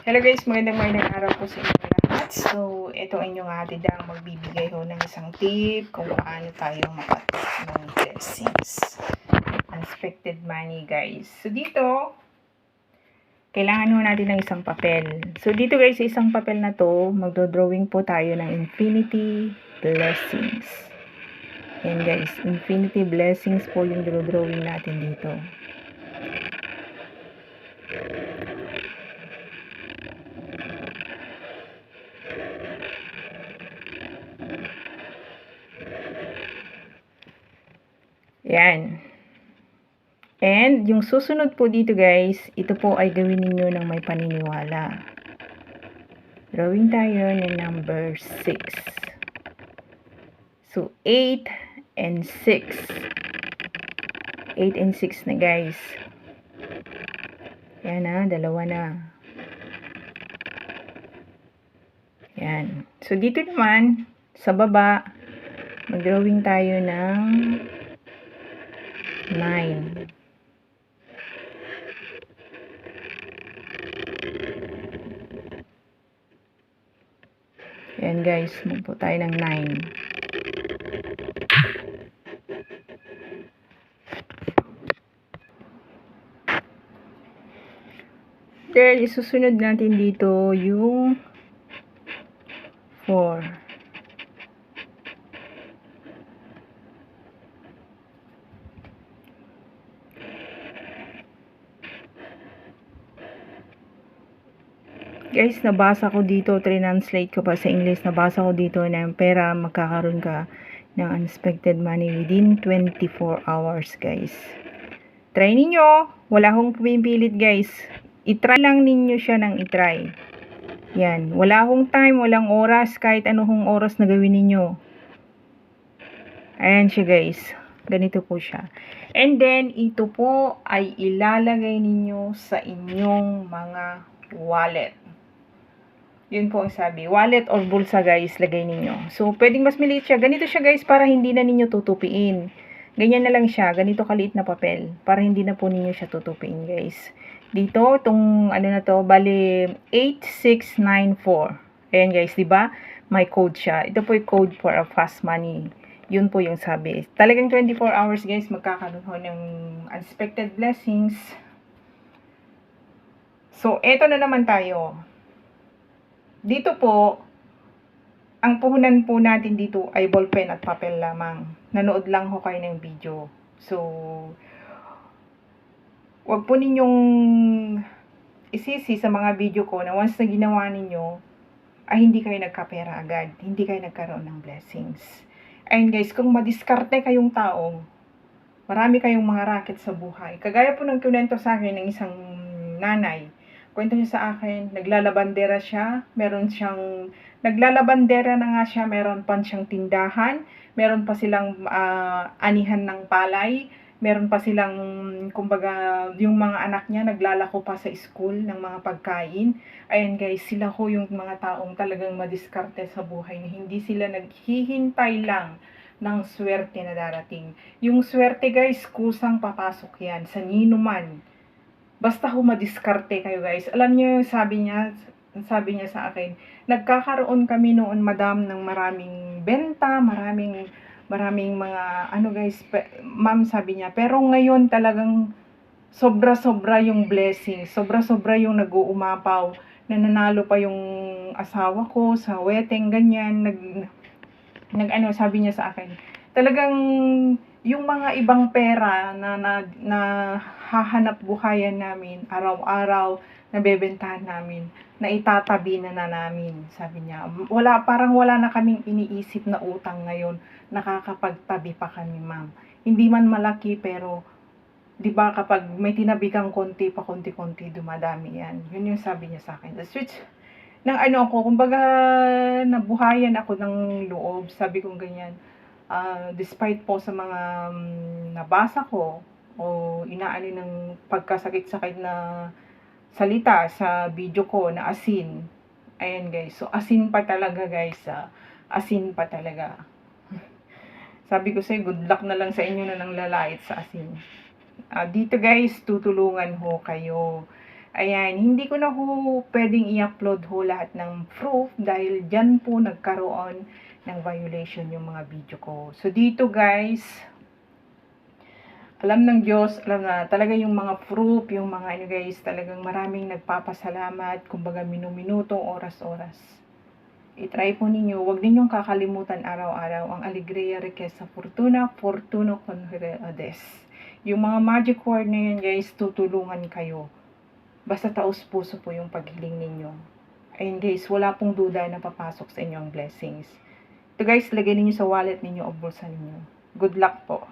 Hello guys, magandang magandang araw po sa inyo lahat. So, ito inyong hatid ang magbibigay ho ng isang tip kung paano tayo makatok ng blessings. Unexpected money guys. So, dito, kailangan ho natin ng isang papel. So, dito guys, sa isang papel na to, magdo-drawing po tayo ng infinity blessings. Yan guys, infinity blessings po yung drawing natin dito. Yan. And yung susunod po dito guys, ito po ay gawin ninyo ng may paniniwala. Drawing tayo ng number 6. So, 8 and 6. 8 and 6 na guys. Yan na, dalawa na. Yan. So, dito naman, sa baba, mag-drawing tayo ng 9. Yan guys, magpo tayo ng 9. Then, isusunod natin dito yung 4. Guys, nabasa ko dito, translate ko pa sa English, nabasa ko dito na yung pera magkakaroon ka ng unexpected money within 24 hours, guys. Try ninyo. Wala akong pumipilit, guys. I-try lang ninyo siya ng i-try. Yan. Wala akong time, walang oras, kahit anong oras na gawin ninyo. Ayan siya, guys. Ganito po siya. And then, ito po ay ilalagay ninyo sa inyong mga wallet. Yun po ang sabi. Wallet or bulsa guys, lagay ninyo. So, pwedeng mas maliit siya. Ganito siya guys, para hindi na ninyo tutupiin. Ganyan na lang siya. Ganito kaliit na papel. Para hindi na po ninyo siya tutupiin guys. Dito, itong ano na to, bali 8694. Ayan guys, di ba? May code siya. Ito po yung code for a fast money. Yun po yung sabi. Talagang 24 hours guys, magkakaroon ng unexpected blessings. So, eto na naman tayo dito po, ang puhunan po natin dito ay ballpen at papel lamang. Nanood lang ho kayo ng video. So, wag po ninyong isisi sa mga video ko na once na ginawa ninyo, ay hindi kayo nagkapera agad. Hindi kayo nagkaroon ng blessings. And guys, kung madiskarte kayong tao, marami kayong mga racket sa buhay. Kagaya po ng kunento sa akin ng isang nanay, kwento niya sa akin, naglalabandera siya, meron siyang, naglalabandera na nga siya, meron pa siyang tindahan, meron pa silang ah, anihan ng palay, meron pa silang, kumbaga, yung mga anak niya naglalako pa sa school ng mga pagkain. Ayan guys, sila ko yung mga taong talagang madiskarte sa buhay na hindi sila naghihintay lang ng swerte na darating. Yung swerte guys, kusang papasok yan sa nino man basta humadiskarte kayo guys. Alam niyo yung sabi niya, sabi niya sa akin, nagkakaroon kami noon madam ng maraming benta, maraming maraming mga ano guys, ma'am sabi niya, pero ngayon talagang sobra-sobra yung blessing, sobra-sobra yung nag-uumapaw, nananalo pa yung asawa ko sa wedding, ganyan, nag, nag ano, sabi niya sa akin, talagang yung mga ibang pera na, na, na hahanap buhayan namin araw-araw nabebentahan namin na itatabi na na namin sabi niya. Wala parang wala na kaming iniisip na utang ngayon. Nakakapagtabi pa kami ma'am. Hindi man malaki pero 'di ba kapag may tinabi kang konti pa konti-konti dumadami yan. Yun yung sabi niya sa akin. The switch ng ano ako kumbaga nabuhayan ako ng loob. Sabi kong ganyan ah, despite po sa mga mm, nabasa ko o inaano ng pagkasakit-sakit na salita sa video ko na asin. Ayan guys. So asin pa talaga guys. ah. asin pa talaga. Sabi ko sa'yo, good luck na lang sa inyo na nang lalait sa asin. Ah, dito guys, tutulungan ho kayo. Ayan, hindi ko na ho pwedeng i-upload ho lahat ng proof dahil dyan po nagkaroon ng violation yung mga video ko. So dito guys, alam ng Diyos, alam na talaga yung mga proof, yung mga ano guys, talagang maraming nagpapasalamat, kumbaga minuminuto, oras-oras. I-try po ninyo, huwag ninyong kakalimutan araw-araw ang Alegria Riqueza Fortuna, Fortuno Conreades. Yung mga magic word na yun guys, tutulungan kayo. Basta taos puso po yung paghiling ninyo. Ayun guys, wala pong duda na papasok sa inyo ang blessings. Ito guys, lagay ninyo sa wallet ninyo o bulsa ninyo. Good luck po.